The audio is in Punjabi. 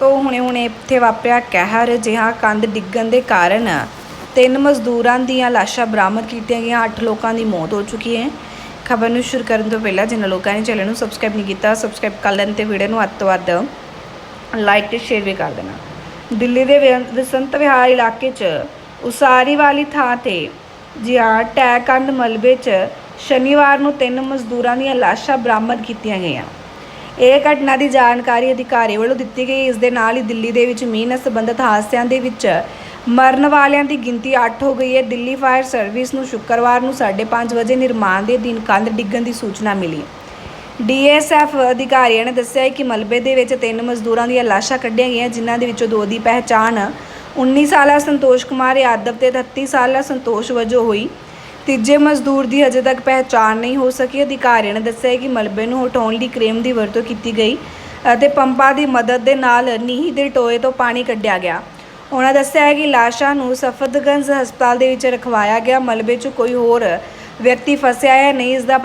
ਤੋਂ ਹੁਣੇ-ਹੁਣੇ ਇੱਥੇ ਵਾਪਰਿਆ ਕਹਿਰ ਜਿਹਾ ਕੰਧ ਡਿੱਗਣ ਦੇ ਕਾਰਨ ਤਿੰਨ ਮਜ਼ਦੂਰਾਂ ਦੀਆਂ ਲਾਸ਼ਾਂ ਬਰਾਮਦ ਕੀਤੀਆਂ ਗਈਆਂ 8 ਲੋਕਾਂ ਦੀ ਮੌਤ ਹੋ ਚੁੱਕੀ ਹੈ। ਖਬਰ ਨੂੰ ਸ਼ੁਰੂ ਕਰਨ ਤੋਂ ਪਹਿਲਾਂ ਜਿਨ੍ਹਾਂ ਲੋਕਾਂ ਨੇ ਚੈਨਲ ਨੂੰ ਸਬਸਕ੍ਰਾਈਬ ਨਹੀਂ ਕੀਤਾ ਸਬਸਕ੍ਰਾਈਬ ਕਰ ਲੈਣ ਤੇ ਵੀਡੀਓ ਨੂੰ ਵੱਧ ਤੋਂ ਵੱਧ ਲਾਈਕ ਤੇ ਸ਼ੇਅਰ ਵੀ ਕਰ ਦੇਣਾ। ਦਿੱਲੀ ਦੇ ਵਿ- ਵਸੰਤ ਵਿਹਾਰ ਇਲਾਕੇ 'ਚ ਉਸਾਰੀ ਵਾਲੀ ਥਾਂ ਤੇ ਜਿਹਾ ਟੈਕੰਡ ਮਲਬੇ 'ਚ ਸ਼ਨੀਵਾਰ ਨੂੰ ਤਿੰਨ ਮਜ਼ਦੂਰਾਂ ਦੀਆਂ ਲਾਸ਼ਾਂ ਬਰਾਮਦ ਕੀਤੀਆਂ ਗਈਆਂ। ਇਹ ਘਟਨਾ ਦੀ ਜਾਣਕਾਰੀ ਅਧਿਕਾਰੀ ਵੱਲੋਂ ਦਿੱਤੀ ਗਈ। ਇਸ ਦੇ ਨਾਲ ਹੀ ਦਿੱਲੀ ਦੇ ਵਿੱਚ ਮੀਂਹ ਨਾਲ ਸੰਬੰਧਿਤ ਹਾਦਸਿਆਂ ਦੇ ਵਿੱਚ ਮਰਨ ਵਾਲਿਆਂ ਦੀ ਗਿਣਤੀ 8 ਹੋ ਗਈ ਹੈ। ਦਿੱਲੀ ਫਾਇਰ ਸਰਵਿਸ ਨੂੰ ਸ਼ੁੱਕਰਵਾਰ ਨੂੰ 5:30 ਵਜੇ ਨਿਰਮਾਣ ਦੇ ਦਿਨ ਕੰਧ ਡਿੱਗਣ ਦੀ ਸੂਚਨਾ ਮਿਲੀ। ਡੀਐਸਐਫ ਅਧਿਕਾਰੀਆਂ ਨੇ ਦੱਸਿਆ ਕਿ ਮਲਬੇ ਦੇ ਵਿੱਚ ਤਿੰਨ ਮਜ਼ਦੂਰਾਂ ਦੀਆਂ ਲਾਸ਼ਾਂ ਕੱਢੀਆਂ ਗਈਆਂ, ਜਿਨ੍ਹਾਂ ਦੇ ਵਿੱਚੋਂ ਦੋ ਦੀ ਪਹਿਚਾਣ 19 ਸਾਲਾ ਸੰਤੋਸ਼ ਕੁਮਾਰ ਯਾਦਵ ਤੇ 33 ਸਾਲਾ ਸੰਤੋਸ਼ ਵਜੋਂ ਹੋਈ। ਤੀਜੇ ਮਜ਼ਦੂਰ ਦੀ ਹਜੇ ਤੱਕ ਪਹਿਚਾਣ ਨਹੀਂ ਹੋ ਸਕੀ। ਅਧਿਕਾਰੀਆਂ ਨੇ ਦੱਸਿਆ ਹੈ ਕਿ ਮਲਬੇ ਨੂੰ ਹਟਾਉਣ ਲਈ ਕ੍ਰੇਮ ਦੀ ਵਰਤੋਂ ਕੀਤੀ ਗਈ ਅਤੇ ਪੰਪਾਂ ਦੀ ਮਦਦ ਦੇ ਨਾਲ ਨੀਂਹ ਦੇ ਟੋਏ ਤੋਂ ਪਾਣੀ ਕੱਢਿਆ ਗਿਆ। ਉਹਨਾਂ ਦੱਸਿਆ ਹੈ ਕਿ ਲਾਸ਼ਾਂ ਨੂੰ ਸਫਦਰਗੰਜ ਹਸਪਤਾਲ ਦੇ ਵਿੱਚ ਰਖਵਾਇਆ ਗਿਆ। ਮਲਬੇ 'ਚ ਕੋਈ ਹੋਰ ਵਿਅਕਤੀ ਫਸਿਆ ਹੈ ਨਹੀਂ, ਇਸ ਦਾ